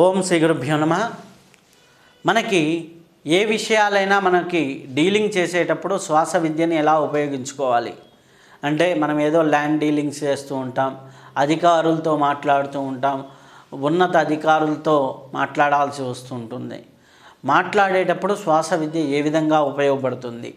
ఓం శ్రీ గురుభ్యో నమ. మనకి ఏ విషయాలైనా మనకి డీలింగ్ చేసేటప్పుడు శ్వాస విద్యని ఎలా ఉపయోగించుకోవాలి? అంటే మనం ఏదో ల్యాండ్ డీలింగ్స్ చేస్తూ ఉంటాం అధికారులతో మాట్లాడుతూ ఉంటాం ఉన్నత అధికారులతో మాట్లాడాల్సి వస్తుంటుంది. మాట్లాడేటప్పుడు శ్వాస విద్య ఏ విధంగా ఉపయోగపడుతుంది?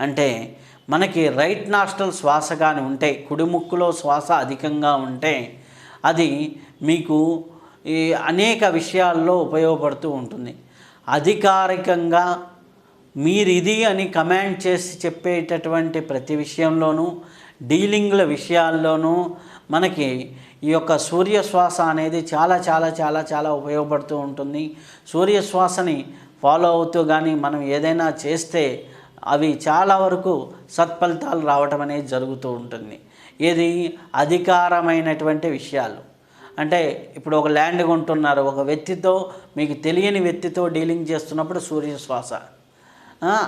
అంటే మనకి రైట్ నాస్టల్ శ్వాస కానీ ఉంటే కుడిముక్కులో శ్వాస అధికంగా ఉంటే అది మీకు ఈ అనేక విషయాల్లో ఉపయోగపడుతూ ఉంటుంది. అధికారికంగా మీరు ఇది అని కమాండ్ చేసి చెప్పేటటువంటి ప్రతి విషయంలోనూ డీలింగ్ల విషయాల్లోనూ మనకి ఈ యొక్క సూర్యశ్వాస అనేది చాలా చాలా చాలా చాలా ఉపయోగపడుతూ ఉంటుంది. సూర్యశ్వాసని ఫాలో అవుతూ కానీ మనం ఏదైనా చేస్తే అవి చాలా వరకు సత్ఫలితాలు రావటం అనేది జరుగుతూ ఉంటుంది. ఇది అధికారమైనటువంటి విషయాలు. అంటే ఇప్పుడు ఒక ల్యాండ్ కొంటున్నారు ఒక వ్యక్తితో మీకు తెలియని వ్యక్తితో డీలింగ్ చేస్తున్నప్పుడు సూర్య శ్వాస.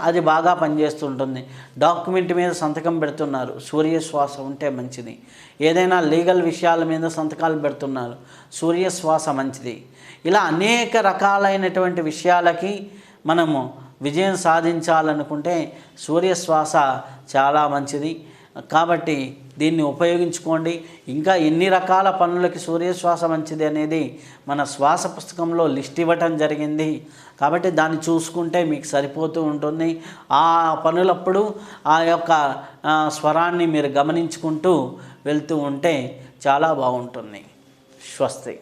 అది బాగా పనిచేస్తుంటుంది. డాక్యుమెంట్ మీద సంతకం పెడుతున్నారు. సూర్యశ్వాస ఉంటే మంచిది. ఏదైనా లీగల్ విషయాల మీద సంతకాలు పెడుతున్నారు. సూర్యశ్వాస మంచిది. ఇలా అనేక రకాలైనటువంటి విషయాలకి మనము విజయం సాధించాలనుకుంటే సూర్యశ్వాస చాలా మంచిది. కాబట్టి దీన్ని ఉపయోగించుకోండి. ఇంకా ఎన్ని రకాల పనులకి సూర్యశ్వాస మంచిది అనేది మన శ్వాస పుస్తకంలో లిస్ట్ ఇవ్వటం జరిగింది. కాబట్టి దాన్ని చూసుకుంటే మీకు సరిపోతూ ఉంటుంది. ఆ పనులప్పుడు ఆ యొక్క స్వరాన్ని మీరు గమనించుకుంటూ వెళ్తూ ఉంటే చాలా బాగుంటుంది. స్వస్తి.